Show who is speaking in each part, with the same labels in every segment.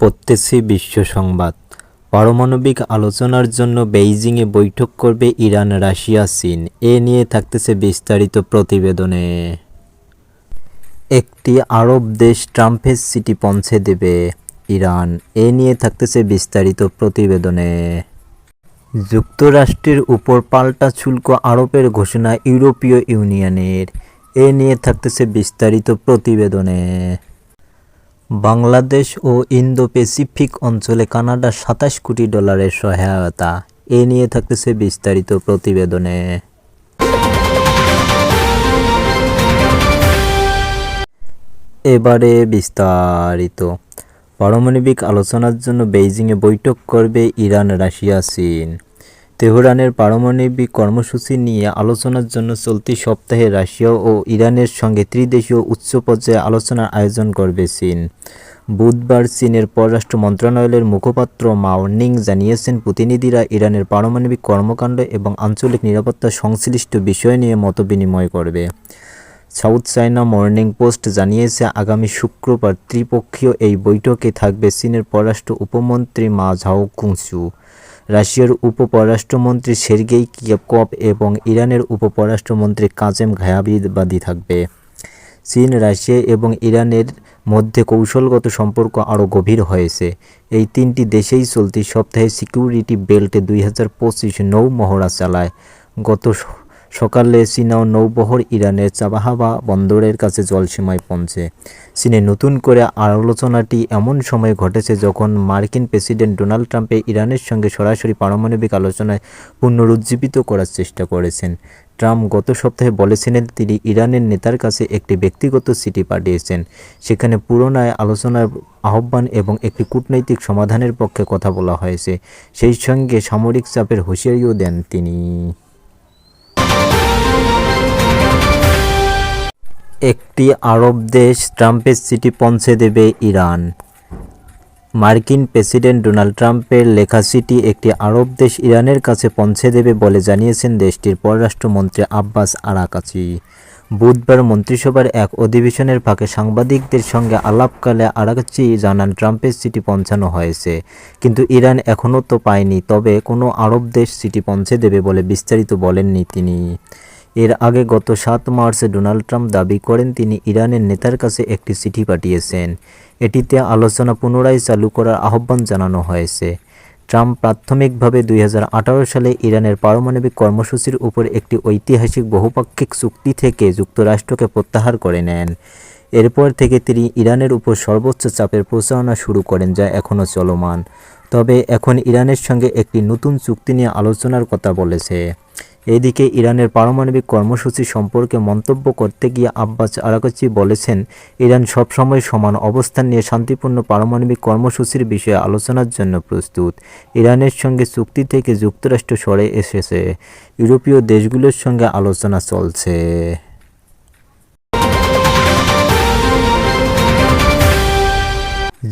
Speaker 1: পড়তেছি বিশ্ব সংবাদ। পারমাণবিক আলোচনার জন্য বেইজিংয়ে বৈঠক করবে ইরান, রাশিয়া, চীন। এ নিয়ে থাকতেছে বিস্তারিত প্রতিবেদনে। একটি আরব দেশ ট্রাম্পের সিটি পৌঁছে দেবে ইরান। এ নিয়ে থাকতেছে বিস্তারিত প্রতিবেদনে। যুক্তরাষ্ট্রের উপর পাল্টা শুল্ক আরোপের ঘোষণা ইউরোপীয় ইউনিয়নের। এ নিয়ে থাকতেছে বিস্তারিত প্রতিবেদনে। বাংলাদেশ ও ইন্দো প্যাসিফিক অঞ্চলে কানাডার সাতাশ কোটি ডলারের সহায়তা। এ নিয়ে থাকতেছে বিস্তারিত প্রতিবেদনে। এবারে বিস্তারিত। পারমাণবিক আলোচনার জন্য বেইজিংয়ে বৈঠক করবে ইরান, রাশিয়া, চীন। তেহরানের পারমাণবিক কর্মসূচি নিয়ে আলোচনার জন্য চলতি সপ্তাহে রাশিয়া ও ইরানের সঙ্গে ত্রিদেশীয় উচ্চ পর্যায়ে আলোচনার আয়োজন করবে চীন। বুধবার চীনের পররাষ্ট্র মন্ত্রণালয়ের মুখপাত্র মাও নিং জানিয়েছেন, প্রতিনিধিরা ইরানের পারমাণবিক কর্মকাণ্ড এবং আঞ্চলিক নিরাপত্তা সংশ্লিষ্ট বিষয় নিয়ে মতবিনিময় করবে। সাউথ চায়না মর্নিং পোস্ট জানিয়েছে, আগামী শুক্রবার ত্রিপক্ষীয় এই বৈঠকে থাকবে চীনের পররাষ্ট্র উপমন্ত্রী মা ঝাও কুংসু। রাশিয়ার উপপররাষ্ট্রমন্ত্রী সের্গেই কিয়েকভ এবং ইরানের উপপররাষ্ট্রমন্ত্রী কাজেম ঘায়াবিবাদী থাকবে। চীন, রাশিয়া এবং ইরানের মধ্যে কৌশলগত সম্পর্ক আরও গভীর হয়েছে। এই তিনটি দেশেই চলতি সপ্তাহে সিকিউরিটি বেল্টে দুই হাজার পঁচিশ নৌ মহড়া চালায়। গত সকালে চীনা নৌবহর ইরানের চাবাহাবা বন্দরের কাছে জলসীমায় পৌঁছে। চীনে নতুন করে আলোচনাটি এমন সময় ঘটেছে যখন মার্কিন প্রেসিডেন্ট ডোনাল্ড ট্রাম্পে ইরানের সঙ্গে সরাসরি পারমাণবিক আলোচনায় পুনরুজ্জীবিত করার চেষ্টা করেছেন। ট্রাম্প গত সপ্তাহে বলেছিলেন তিনি ইরানের নেতার কাছে একটি ব্যক্তিগত চিঠি পাঠিয়েছেন। সেখানে পুরোনায় আলোচনার আহ্বান এবং একটি কূটনৈতিক সমাধানের পক্ষে কথা বলা হয়েছে। সেই সঙ্গে সামরিক চাপের হুঁশিয়ারিও দেন তিনি। একটি আরব দেশ ট্রাম্পের চিঠি পৌঁছে দেবে ইরান। মার্কিন প্রেসিডেন্ট ডোনাল্ড ট্রাম্পের লেখা চিঠি একটি আরব দেশ ইরানের কাছে পৌঁছে দেবে বলে জানিয়েছেন দেশটির পররাষ্ট্রমন্ত্রী আব্বাস আরাকাচি। বুধবার মন্ত্রিসভার এক অধিবেশনের ফাঁকে সাংবাদিকদের সঙ্গে আলাপকালে আরাকাচি জানান, ট্রাম্পের চিঠি পৌঁছানো হয়েছে, কিন্তু ইরান এখনও তো পায়নি, তবে কোনো আরব দেশ চিঠি পৌঁছে দেবে বলে বিস্তারিত বলেননি তিনি। এর আগে গত সাত মার্চে ডোনাল্ড ট্রাম্প দাবি করেন তিনি ইরানের নেতার কাছে একটি চিঠি পাঠিয়েছেন। এটিতে আলোচনা পুনরায় চালু করার আহ্বান জানানো হয়েছে। ট্রাম্প প্রাথমিকভাবে দুই হাজার আঠারো সালে ইরানের পারমাণবিক কর্মসূচির উপর একটি ঐতিহাসিক বহুপাক্ষিক চুক্তি থেকে যুক্তরাষ্ট্রকে প্রত্যাহার করে নেন। এরপর থেকে তিনি ইরানের উপর সর্বোচ্চ চাপের প্রচারণা শুরু করেন যা এখনও চলমান। তবে এখন ইরানের সঙ্গে একটি নতুন চুক্তি নিয়ে আলোচনার কথা বলেছে। এদিকে ইরানের পারমাণবিক কর্মসূচি সম্পর্কে মন্তব্য করতে গিয়ে আব্বাস আরাকাচি বলেছেন, ইরান সবসময় সমান অবস্থান নিয়ে শান্তিপূর্ণ পারমাণবিক কর্মসূচির বিষয়ে আলোচনার জন্য প্রস্তুত। ইরানের সঙ্গে চুক্তি থেকে যুক্তরাষ্ট্র সরে এসেছে। ইউরোপীয় দেশগুলোর সঙ্গে আলোচনা চলছে।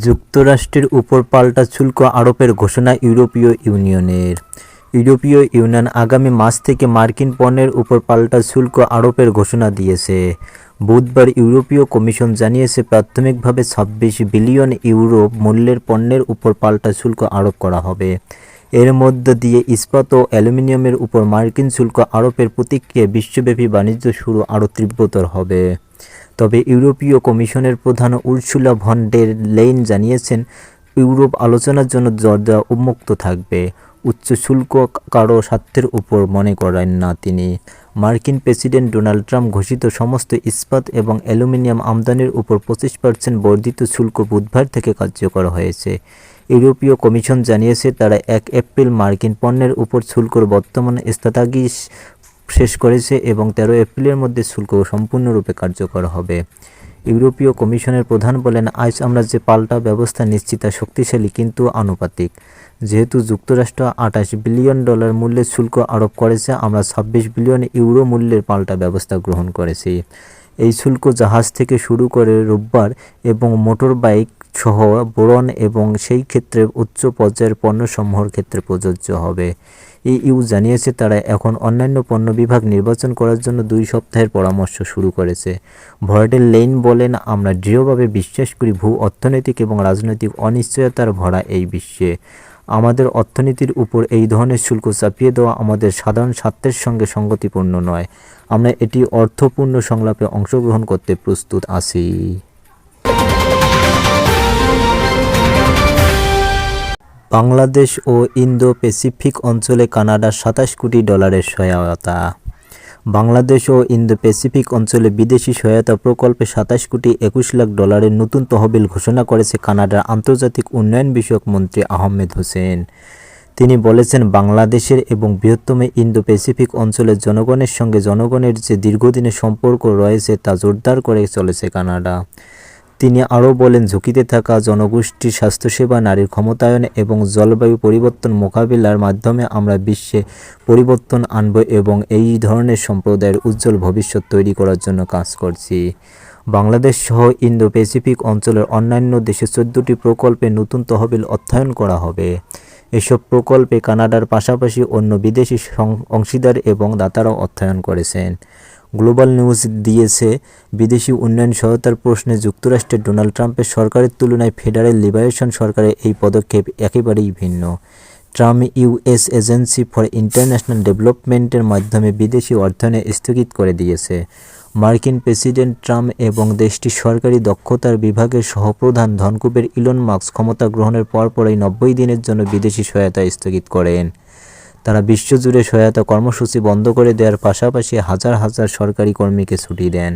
Speaker 1: যুক্তরাষ্ট্রের উপর পাল্টা শুল্ক আরোপের ঘোষণা ইউরোপীয় ইউনিয়নের। ইউরোপীয় ইউনিয়ন আগামী মাস থেকে মার্কিন পণ্যের উপর পাল্টা শুল্ক আরোপের ঘোষণা দিয়েছে। বুধবার ইউরোপীয় কমিশন জানিয়েছে, প্রাথমিকভাবে ছাব্বিশ বিলিয়ন ইউরো মূল্যের পণ্যের উপর পাল্টা শুল্ক আরোপ করা হবে। এর মধ্য দিয়ে ইস্পাত ও অ্যালুমিনিয়ামের উপর মার্কিন শুল্ক আরোপের প্রতিক্রিয়া বিশ্বব্যাপী বাণিজ্য শুরু আরও তীব্রতর হবে। তবে ইউরোপীয় কমিশনের প্রধান উর্সুলা ভন ডের লেইন জানিয়েছেন, ইউরোপ আলোচনার জন্য দরজা উন্মুক্ত থাকবে। উচ্চ শুল্ক কারও স্বার্থের উপর মনে করেন না তিনি। মার্কিন প্রেসিডেন্ট ডোনাল্ড ট্রাম্প ঘোষিত সমস্ত ইস্পাত এবং অ্যালুমিনিয়াম আমদানির উপর পঁচিশ পার্সেন্ট বর্ধিত শুল্ক বুধবার থেকে কার্যকর হয়েছে। ইউরোপীয় কমিশন জানিয়েছে, তারা এক এপ্রিল মার্কিন পণ্যের উপর শুল্কর বর্তমান স্থগিতাদেশ শেষ করেছে এবং তেরো এপ্রিলের মধ্যে শুল্ক সম্পূর্ণরূপে কার্যকর হবে। ইউরোপীয় কমিশনের প্রধান বলেন, আজ আমরা যে পাল্টা ব্যবস্থা নিশ্চিত শক্তিশালী কিন্তু আনুপাতিক। যেহেতু যুক্তরাষ্ট্র আঠাশ বিলিয়ন ডলার মূল্যের শুল্ক আরোপ করেছে, আমরা ছাব্বিশ বিলিয়ন ইউরো মূল্যের পাল্টা ব্যবস্থা গ্রহণ করেছি। এই শুল্ক জাহাজ থেকে শুরু করে রোববার এবং মোটর বাইক সহ বোরন এবং সেই ক্ষেত্রে উচ্চ পর্যায়ের পণ্যসমূহের ক্ষেত্রে প্রযোজ্য হবে। ইইউ জানিয়েছে, তারা এখন অন্যান্য পণ্য বিভাগ নির্বাচন করার জন্য দুই সপ্তাহের পরামর্শ শুরু করেছে। ভয়েডেল লেইন বলেন, আমরা দৃঢ়ভাবে বিশ্বাস করি ভূ অর্থনৈতিক এবং রাজনৈতিক অনিশ্চয়তার ভরা এই বিশ্বে। আমাদের অর্থনীতির উপর এই ধরনের শুল্ক চাপিয়ে দেওয়া আমাদের সাধারণ স্বার্থের সঙ্গে সঙ্গতিপূর্ণ নয়। আমরা এটি অর্থপূর্ণ সংলাপে অংশগ্রহণ করতে প্রস্তুত আছি। বাংলাদেশ ও ইন্দো প্যাসিফিক অঞ্চলে কানাডা সাতাশ কোটি ডলারের সহায়তা। বাংলাদেশ ও ইন্দো প্যাসিফিক অঞ্চলে বিদেশি সহায়তা প্রকল্পে সাতাশ কোটি একুশ লাখ ডলারের নতুন তহবিল ঘোষণা করেছে কানাডার আন্তর্জাতিক উন্নয়ন বিষয়ক মন্ত্রী আহমেদ হোসেন। তিনি বলেছেন, বাংলাদেশের এবং বৃহত্তম ইন্দো প্যাসিফিক অঞ্চলের জনগণের সঙ্গে জনগণের যে দীর্ঘদিনের সম্পর্ক রয়েছে তা জোরদার করে চলেছে কানাডা। তিনি আরও বলেন, ঝুঁকিতে থাকা জনগোষ্ঠীর স্বাস্থ্যসেবা, নারীর ক্ষমতায়ন এবং জলবায়ু পরিবর্তন মোকাবিলার মাধ্যমে আমরা বিশ্বে পরিবর্তন আনব এবং এই ধরনের সম্প্রদায়ের উজ্জ্বল ভবিষ্যৎ তৈরি করার জন্য কাজ করছি। বাংলাদেশ সহ ইন্দো প্যাসিফিক অঞ্চলের অন্যান্য দেশে চোদ্দটি প্রকল্পে নতুন তহবিল অর্থায়ন করা হবে। এসব প্রকল্পে কানাডার পাশাপাশি অন্য বিদেশি অংশীদার এবং দাতারাও অর্থায়ন করেছেন। গ্লোবাল নিউজ দিয়েছে, বিদেশি উন্নয়ন সহায়তার প্রশ্নে যুক্তরাষ্ট্রের ডোনাল্ড ট্রাম্পের সরকারের তুলনায় ফেডারেল লিবারেশন সরকারের এই পদক্ষেপ একেবারেই ভিন্ন। Trump US agency for international ডেভেলপমেন্টের মাধ্যমে বিদেশি অর্থায়নে স্থগিত করে দিয়েছে। মার্কিন প্রেসিডেন্ট ট্রাম্প এবং দেশটির সরকারি দক্ষতার বিভাগের সহপ্রধান ধনকুপের ইলন মার্কস ক্ষমতা গ্রহণের পরপরই নব্বই দিনের জন্য বিদেশি সহায়তা স্থগিত করেন। তারা বিশ্বজুড়ে সহায়তা কর্মসূচি বন্ধ করে দেওয়ার পাশাপাশি হাজার হাজার সরকারি কর্মীকে ছুটি দেন।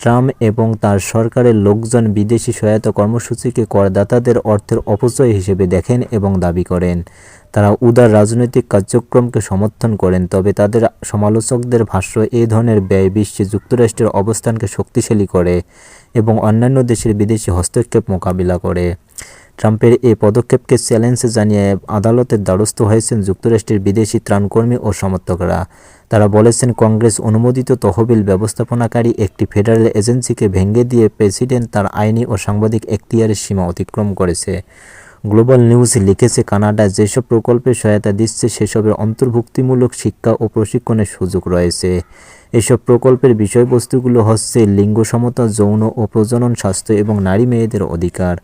Speaker 1: ট্রাম্প এবং তার সরকারের লোকজন বিদেশি সহায়তা কর্মসূচিকে করদাতাদের অর্থের অপচয় হিসেবে দেখেন এবং দাবি করেন। তারা উদার রাজনৈতিক কার্যক্রমকে সমর্থন করেন, তবে তাদের সমালোচকদের ভাষ্য এই ধরনের ব্যয় বিশ্বে যুক্তরাষ্ট্রের অবস্থানকে শক্তিশালী করে এবং অন্যান্য দেশের বিদেশি হস্তক্ষেপ মোকাবিলা করে। ট্রাম্পের এই পদক্ষেপকে চ্যালেঞ্জ জানিয়ে আদালতের দ্বারস্থ হয়েছেন যুক্তরাষ্ট্রের বিদেশি ত্রাণকর্মী ও সমর্থকরা। তারা বলেছেন, কংগ্রেস অনুমোদিত তহবিল ব্যবস্থাপনাকারী একটি ফেডারেল এজেন্সিকে ভেঙে দিয়ে প্রেসিডেন্ট তার আইনি ও সাংবাদিক এখতিয়ারের সীমা অতিক্রম করেছে। গ্লোবাল নিউজ লিখেছে, কানাডা যেসব প্রকল্পে সহায়তা দিচ্ছে সেসবের অন্তর্ভুক্তিমূলক শিক্ষা ও প্রশিক্ষণের সুযোগ রয়েছে। এসব প্রকল্পের বিষয়বস্তুগুলো হচ্ছে লিঙ্গ সমতা, যৌন ও প্রজনন স্বাস্থ্য এবং নারী মেয়েদের অধিকার।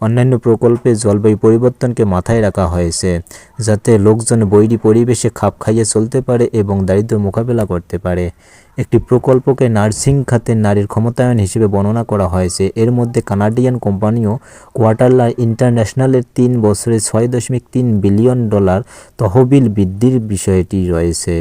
Speaker 1: অন্যান্য প্রকল্পে জলবায়ু পরিবর্তনকে মাথায় রাখা হয়েছে, যাতে লোকজন বৈরী পরিবেশে খাপ খাইয়ে চলতে পারে এবং দারিদ্র্য মোকাবেলা করতে পারে। একটি প্রকল্পকে নার্সিং খাতে নারীর ক্ষমতায়ন হিসেবে বর্ণনা করা হয়েছে। এর মধ্যে কানাডিয়ান কোম্পানিও কোয়ার্টারলার ইন্টারন্যাশনালের তিন বছরে ছয় দশমিক তিন বিলিয়ন ডলার তহবিল বৃদ্ধির বিষয়টি রয়েছে।